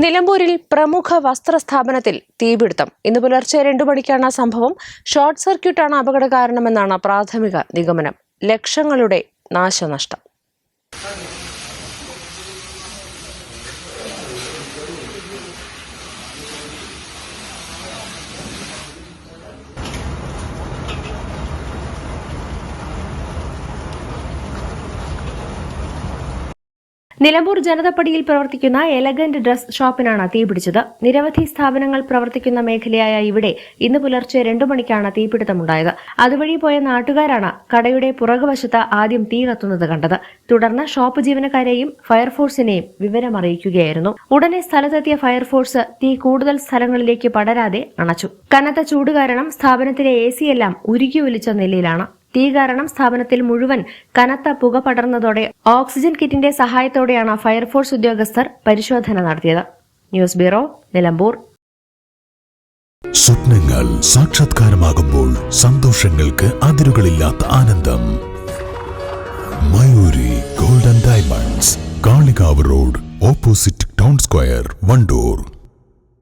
നിലമ്പൂരിൽ പ്രമുഖ വസ്ത്രസ്ഥാപനത്തിൽ തീപിടുത്തം. ഇന്ന് പുലർച്ചെ രണ്ടു മണിക്കാണ് സംഭവം. ഷോർട്ട് സർക്യൂട്ടാണ് അപകട കാരണമെന്നാണ് പ്രാഥമിക നിഗമനം. ലക്ഷങ്ങളുടെ നാശനഷ്ടം. നിലമ്പൂർ ജനതപ്പടിയിൽ പ്രവർത്തിക്കുന്ന എലഗന്റ് ഡ്രസ് ഷോപ്പിനാണ് തീപിടിച്ചത്. നിരവധി സ്ഥാപനങ്ങൾ പ്രവർത്തിക്കുന്ന മേഖലയായ ഇവിടെ ഇന്ന് പുലർച്ചെ രണ്ടു മണിക്കാണ് തീപിടുത്തമുണ്ടായത്. അതുവഴി പോയ നാട്ടുകാരാണ് കടയുടെ പുറകുവശത്ത് ആദ്യം തീ കത്തുന്നത് കണ്ടത്. തുടർന്ന് ഷോപ്പ് ജീവനക്കാരെയും ഫയർഫോഴ്സിനെയും വിവരമറിയിക്കുകയായിരുന്നു. ഉടനെ സ്ഥലത്തെത്തിയ ഫയർഫോഴ്സ് തീ കൂടുതൽ സ്ഥലങ്ങളിലേക്ക് പടരാതെ അണച്ചു. കനത്ത ചൂട് കാരണം സ്ഥാപനത്തിലെ എ എല്ലാം ഉരുകി ഒലിച്ച നിലയിലാണ് തീ കാരണം സ്ഥാപനത്തിൽ മുഴുവൻ കനത്ത പുക പടർന്നതോടെ ഓക്സിജൻ കിറ്റിന്റെ സഹായത്തോടെയാണ് ഫയർഫോഴ്സ് ഉദ്യോഗസ്ഥർ പരിശോധന നടത്തിയത്. News bureau Nilambur. സ്വപ്നങ്ങൾ സാക്ഷാത്കാരമാകുമ്പോൾ സന്തോഷങ്ങൾക്ക് അതിരുകളില്ലാത്ത ആനന്ദം. Mayuri golden diamonds Kalikavu road opposite town square Wandoor.